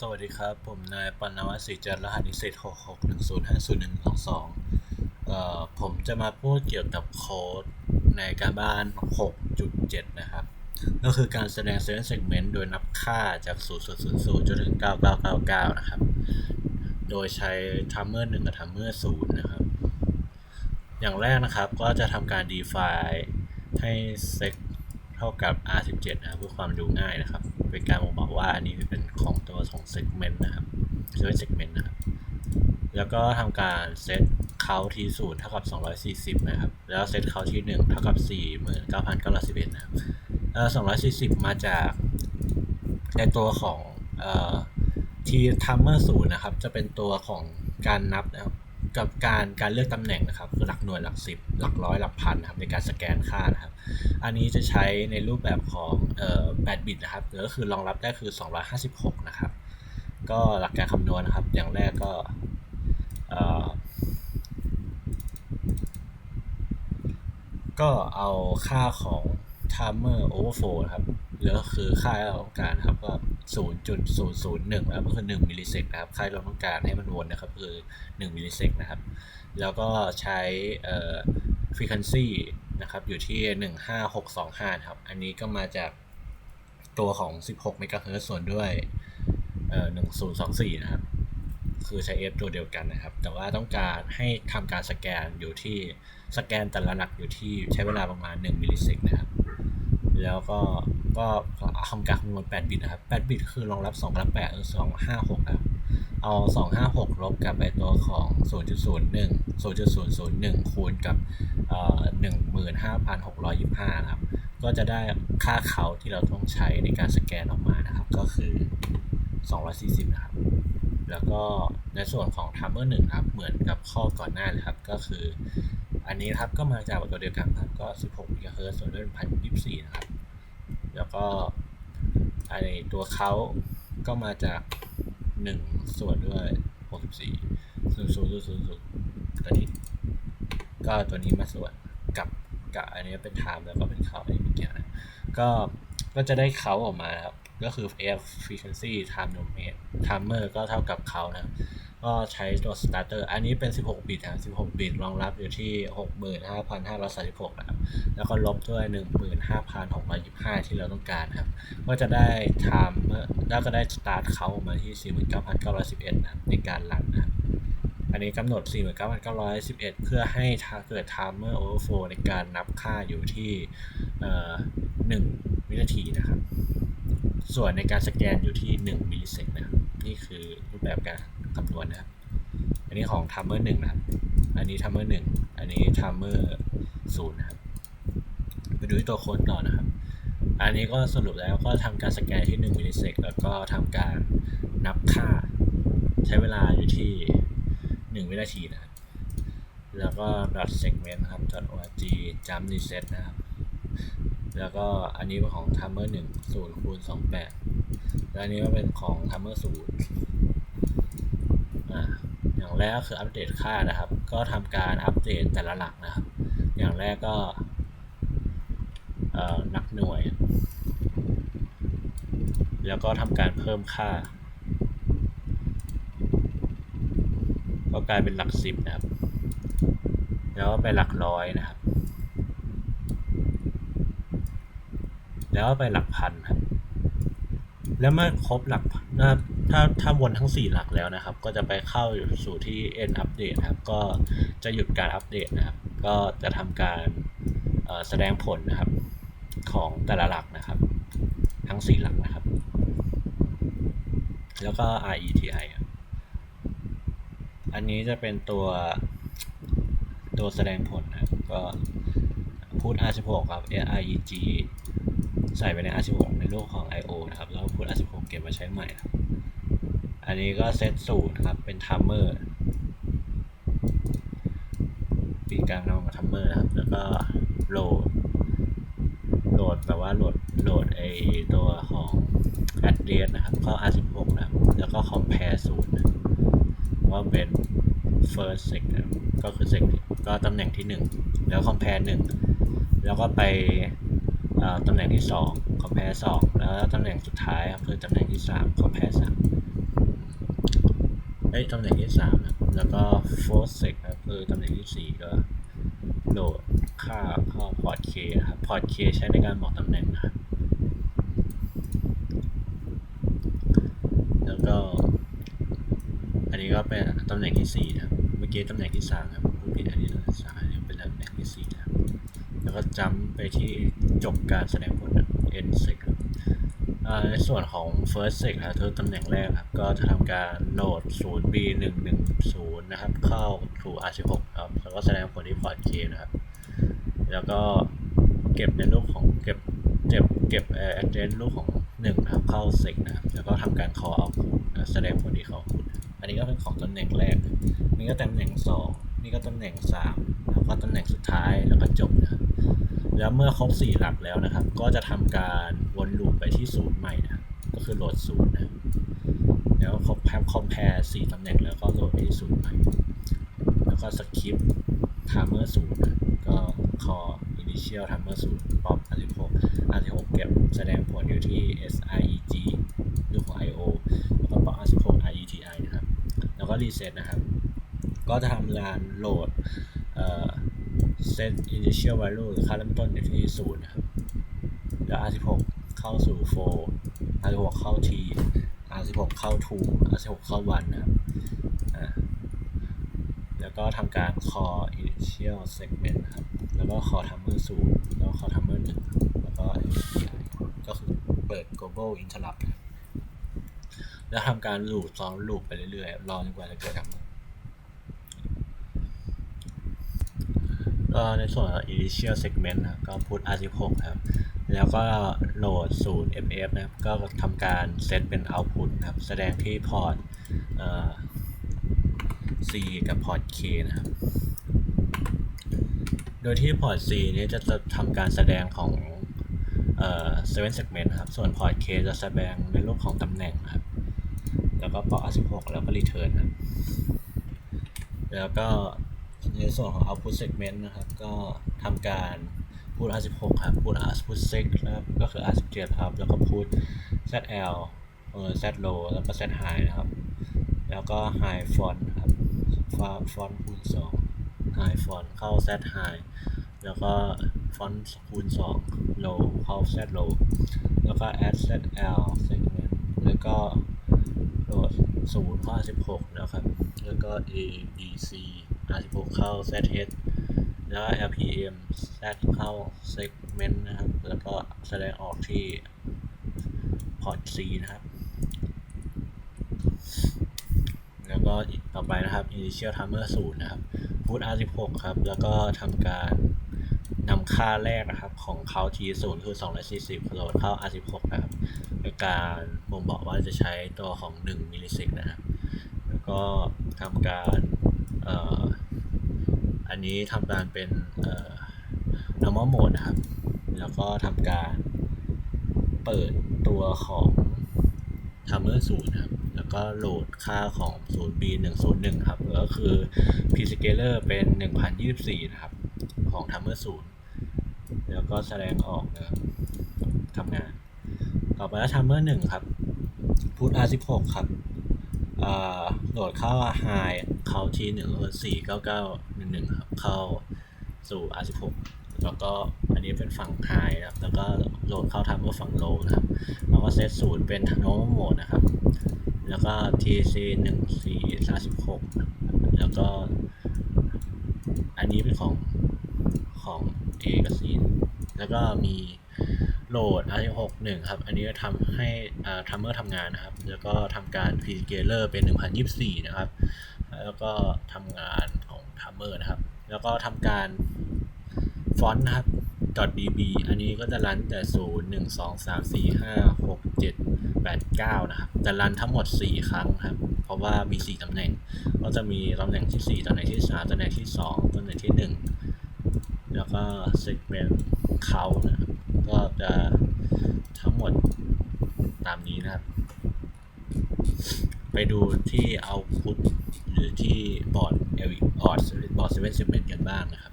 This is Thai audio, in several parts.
สวัสดีครับ ผมนายปนวัฒน์ศรีจันทร์รหัสนิสิต6610501122เอ่อผมจะมาพูดเกี่ยวกับโค้ดในการบ้าน 6.7 นะครับ ก็คือการแสดง Student Segment โดยนับค่าจาก0000จนถึง 9999 นะครับ โดยใช้ Timer 1กับ Timer 0นะครับ อย่างแรกนะครับก็จะทำการ define ให้ sec เท่ากับ R17 นะครับเพื่อความดูง่ายนะครับ เป็นการบอกว่าอันนี้เป็นของตัวของ segment นะครับ Student Segment นะครับ แล้วก็ทำการเซตเขาที่ศูนย์เท่ากับ 240 นะครับ แล้วเซตเขาที่ 1 เท่ากับ 49,911 นะครับเอ่อ240 มาจากในตัวของเอ่อทีทัมเมอร์ศูนย์นะครับ จะเป็นตัวของการนับนะครับ กับการการเลือกตำแหน่งนะครับคือหลักหน่วยหลักสิบหลักร้อยหลักพันนะครับในการสแกนค่านะครับ อันนี้จะใช้ในรูปแบบของเอ่อ8บิตนะครับก็คือรองรับได้คือ 256 นะครับ ก็หลักการคำนวณนะครับ อย่างแรกก็เอ่อก็เอาค่าของ timer overflow นะครับหรือคือค่าที่เราต้องการครับก็ 0.001นะครับก็คือ1มิลลิเซกนะครับค่าที่เราต้องการให้มันวนนะครับคือ1มิลลิเซกนะครับ แล้วก็ใช้เอ่อ frequency นะครับอยู่ที่ 15625ครับ อันนี้ก็มาจากตัวของ 16เมกะเฮิรตซ์ส่วนด้วยเอ่อ1024 นะครับ คือใช้ F ตัวเดียวกันนะครับ แต่ว่าต้องการให้ทำการสแกนอยู่ที่สแกนแต่ละหลักอยู่ที่ใช้เวลาประมาณ 1มิลลิเซกนะครับ แล้วก็ ก็ทำการคำนวณ8บิตนะครับ8บิตคือรองรับ2กับ8คือ256นะครับเอา 256 ลบกับไอตัวของ 0.01 0.001 คูณกับเอ่อ15,625 นะครับ ก็จะได้ค่าเขาที่เราต้องใช้ในการสแกนออกมานะครับ ก็คือ 240 นะครับ แล้วก็ในส่วนของ timer 1ครับ เหมือนกับข้อก่อนหน้าเลยครับ ก็คือ อันนี้ครับก็มาจากตัวเดียวกันครับ ก็ 16 GHz ส่วนด้วย1,024 นะครับ แล้วก็ไอตัวเขาก็มาจาก 1 ส่วนด้วย 64 0 0 0 0 0ตัวนี้ก็ตัวนี้มาส่วนกับกับอันนี้เป็น time แล้วก็เป็นเขาอันนี้ไม่เกี่ยวนะก็ก็จะได้เขาออกมาครับ ก็คือ f frequency time domain timer ก็เท่ากับเขานะ ก็ใช้ตัว starter อันนี้เป็น 16 บิตนะครับ16 บิตรองรับอยู่ที่ 65,536นะครับ แล้วก็ลบด้วย 15,625 ที่เราต้องการนะครับ ก็จะได้ time แล้วก็ได้ start เขาออกมาที่ 49,911นะครับในการรันนะครับ อันนี้กำหนด 49,911 เพื่อให้ถ้าเกิด timer overflow ในการนับค่าอยู่ที่เอ่อ1วินาทีนะครับ ส่วนในการสแกนอยู่ที่ 1 มิลลิเซกนะครับ นี่คือรูปแบบการ คำนวณนะครับ อันนี้ของ timer 1นะครับ อันนี้ timer 1อันนี้ timer 0นย์นะครับ ไปดูที่ตัวโค้ดต่อนะครับ อันนี้ก็สรุปแล้วก็ทำการสแกนที่1มิลลิเซกแล้วก็ทำการนับค่า ใช้เวลาอยู่ที่ 1 วินาทีนะครับ แล้วก็ dot segment นะครับ dot org jump reset นะครับแล้วก็อันนี้เป็นของ timer 1 0คูณ28แล้วอันนี้ก็เป็นของ timer 0อ่าอย่าง แรกก็คืออัปเดตค่านะครับ ก็ทำการอัปเดตแต่ละหลักนะครับ อย่างแรกก็หลักหน่วย แล้วก็ทำการเพิ่มค่า ก็กลายเป็นหลักสิบนะครับ แล้วไปหลักร้อยนะครับ แล้วไปหลักพันครับ แล้วเมื่อครบหลัก ถ้าถ้าวนทั้ง 4 หลักแล้วนะครับ ก็จะไปเข้าสู่ที่ end update ครับ ก็จะหยุดการอัปเดตนะครับ ก็จะทำการแสดงผลนะครับของแต่ละหลักนะครับ ทั้ง 4 หลักนะครับ แล้วก็ RETI อันนี้จะเป็นตัวตัวแสดงผลนะครับก็พูด R16 ครับ REG ใส่ไปใน R16 ในรูปของ I/O นะครับ แล้วพูด R16 เก็บมาใช้ใหม่ครับ อันนี้ก็เซตสูตรนะครับ เป็น timer ปีกลางนอกกับ timer นะครับ แล้วก็โหลด โหลดแบบว่าโหลด โหลดไอตัวของ address นะครับ เข้า R16 นะครับแล้วก็ compare สูตรว่าเป็น first sec นะครับก็คือ sec ก็ตำแหน่งที่ 1 แล้ว compare 1 แล้วก็ไปตำแหน่งที่ 2 compare 2 แล้วตำแหน่งสุดท้ายคือตำแหน่งที่ 3 compare 3 เอ้ยตำแหน่งที่สามครับแล้วก็ fourth sec ครับคือตำแหน่งที่สี่ก็โหลดค่าเข้าพอร์ต K นะครับพอร์ต K ใช้ในการบอกตำแหน่งนะครับแล้วก็ อันนี้ก็เป็นตำแหน่งที่สี่นะเมื่อกี้ตำแหน่งที่สามครับพูดผิดอันนี้นะสามอันนี้เป็นตำแหน่งที่สี่นะแล้วก็จัมไปที่จบการแสดงผลนะ end sec ครับอ่า ในส่วนของ first sec ครับคือตำแหน่งแรกครับ ก็จะทำการโหลด 0b 1 1 0 นะครับ เข้า to r16 ครับ แล้วก็แสดงผลที่พอร์ต k นะครับ แล้วก็เก็บในรูปของเก็บเก็บเก็บเอ่อ address รูปของหนึ่งนะครับ เข้า sec นะครับ แล้วก็ทำการ call output นะแสดงผลที่ call output อันนี้ก็เป็นของตำแหน่งแรก นี่ก็ตำแหน่งสองนี่ก็ตำแหน่งสามแล้วก็ตำแหน่งสุดท้ายแล้วก็จบนะครับ แล้วเมื่อครบ4หลักแล้วนะครับ ก็จะทำการวนลูปไปที่ศูนย์ใหม่นะก็คือโหลดศูนย์นะแล้วครบแพมคอมเพลสี่ตำแหน่งแล้วก็โหลดที่ศูนย์ใหม่แล้วก็สคริปต์ไทม์เมอร์ศูนย์นะก็ call initial timer ศูนย์ป๊อป56 56เก็บแสดงผลอยู่ที่ SIEG รูปของ IO แล้วก็ป๊อป56 IETI นะครับ แล้วก็รีเซ็ตนะครับ ก็จะทำการโหลด set initial value หรือค่าเริ่มต้นอยู่ที่ศูนย์นะครับแล้ว R16 เข้าสู่ for R16 เข้า T R16 เข้า to R16 เข้า1นะครับแล้วก็ทำการ call initial segment นะครับ แล้วก็ call timer 0แล้ว call timer 1แล้วก็ API ก็คือเปิด global interrupt แล้วทำการ loop ซ้อน loop ไปเรื่อยๆ รอจนกว่าจะเกิด timer ก็ในส่วนของ initial segment นะก็ put R16 ครับ แล้วก็โหลดศูนย์ FF นะครับก็ทำการเซตเป็น output นะครับ แสดงที่พอร์ต C กับพอร์ต K นะครับ โดยที่พอร์ต C นี้จะจะทำการแสดงของเอ่อ7 segment นะครับ ส่วนพอร์ต K จะแสดงในรูปของตำแหน่งนะครับ แล้วก็พอร์ต R16 แล้วก็ return นะครับ แล้วก็ ในส่วนของ output segment นะครับ ก็ทำการพูด R16 ครับพูด output sec นะครับ ก็คือ R17 ครับ แล้วก็พูด ZL เออ Z low แล้วก็ Z high นะครับ แล้วก็ high font ครับ font คูณ2 high font เข้า Z high แล้วก็ font คูณ2 low เข้า Z low แล้วก็ add ZL segment แล้วก็โหลด0เข้า R16 นะครับ แล้วก็ A B C R16 เข้า ZH แล้วก็ LPM Z เข้า segment นะครับ แล้วก็แสดงออกที่พอร์ต C นะครับ แล้วก็ต่อไปนะครับ initial timer 0นะครับ put R16 ครับ แล้วก็ทำการนำค่าแรกนะครับของเขา T 0 คือ 240โหลดเข้า R16 นะครับโดยการบ่งบอกว่าจะใช้ตัวของ 1 มิลลิเซกนะครับ แล้วก็ทำการ อันนี้ทำการเป็น normal mode นะครับ แล้วก็ทำการเปิดตัวของ timer 0นะครับ แล้วก็โหลดค่าของ 0b 101ครับ ก็คือ p scaler เป็น 1024 นะครับ ของ timer 0แล้วก็แสดงออกนะครับทำงาน ต่อไปแล้ว timer 1ครับ put r16 ครับ โหลดเข้า high เข้าที่1ก็คือ49911ครับ เข้าสู่ r16 แล้วก็อันนี้เป็นฝั่ง high นะครับ แล้วก็โหลดเข้า timer ฝั่ง low นะครับ แล้วก็เซตศูนย์เป็น normal mode นะครับ แล้วก็ TC 1 4 36แล้วก็ อันนี้เป็นของของ A กับ C แล้วก็มี โหลด R6 1 ครับ อันนี้ทำให้อ่าทัมเมอร์ทำงานนะครับ แล้วก็ทำการ p scaler เป็น 1024 นะครับ แล้วก็ทำงานของทัมเมอร์นะครับ แล้วก็ทำการฟอนต์นะครับ .db อันนี้ก็จะรันแต่ 0 1 2 3 4 5 6 7 8 9 นะครับ จะรันทั้งหมด 4 ครั้งครับ เพราะว่ามี 4ตำแหน่ง ก็จะมีตำแหน่งที่ 4ตำแหน่งที่ 3ตำแหน่งที่ 2ตำแหน่งที่ 1 แล้วก็ segment count นะครับ ก็จะทั้งหมดตามนี้นะครับ ไปดูที่เอาพุทหรือที่บอร์ดเอวิบอร์ดบอร์ด7 segment กันบ้างนะครับ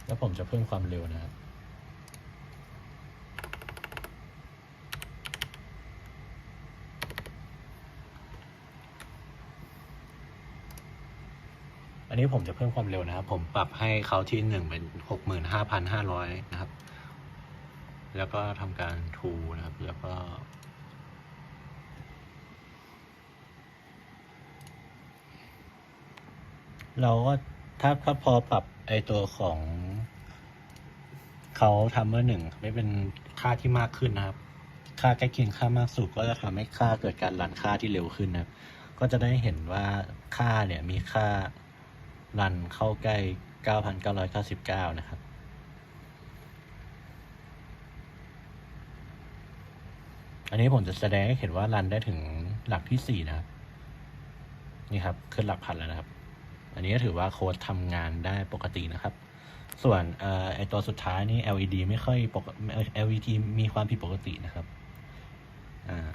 ค แล้วผมจะเพิ่มความเร็วนะครับอันนี้ผมจะเพิ่มความเร็วนะครับ ผมปรับให้เขาที่หนึ่งเป็นหกหมื่นห้าพันห้าร้อยนะครับ แล้วก็ทำการทูนะครับ แล้วก็ เราก็ถ้าถ้าพอปรับไอตัวของ เขาทำเมื่อหนึ่งไม่เป็นค่าที่มากขึ้นนะครับ ค่าใกล้เคียงค่ามากสุดก็จะทำให้ค่าเกิดการรันค่าที่เร็วขึ้นนะก็จะได้เห็นว่าค่าเนี่ยมีค่ารันเข้าใกล้ 9,999 นะครับอันนี้ผมจะแสดงให้เห็นว่ารันได้ถึงหลักที่4นะครับ นี่ครับ ขึ้นหลักพันแล้วนะครับ อันนี้ก็ถือว่าโค้ดทำงานได้ปกตินะครับ ส่วนไอตัวสุดท้ายนี่ LED ไม่ค่อยปก LED มีความผิดปกตินะครับ อ่า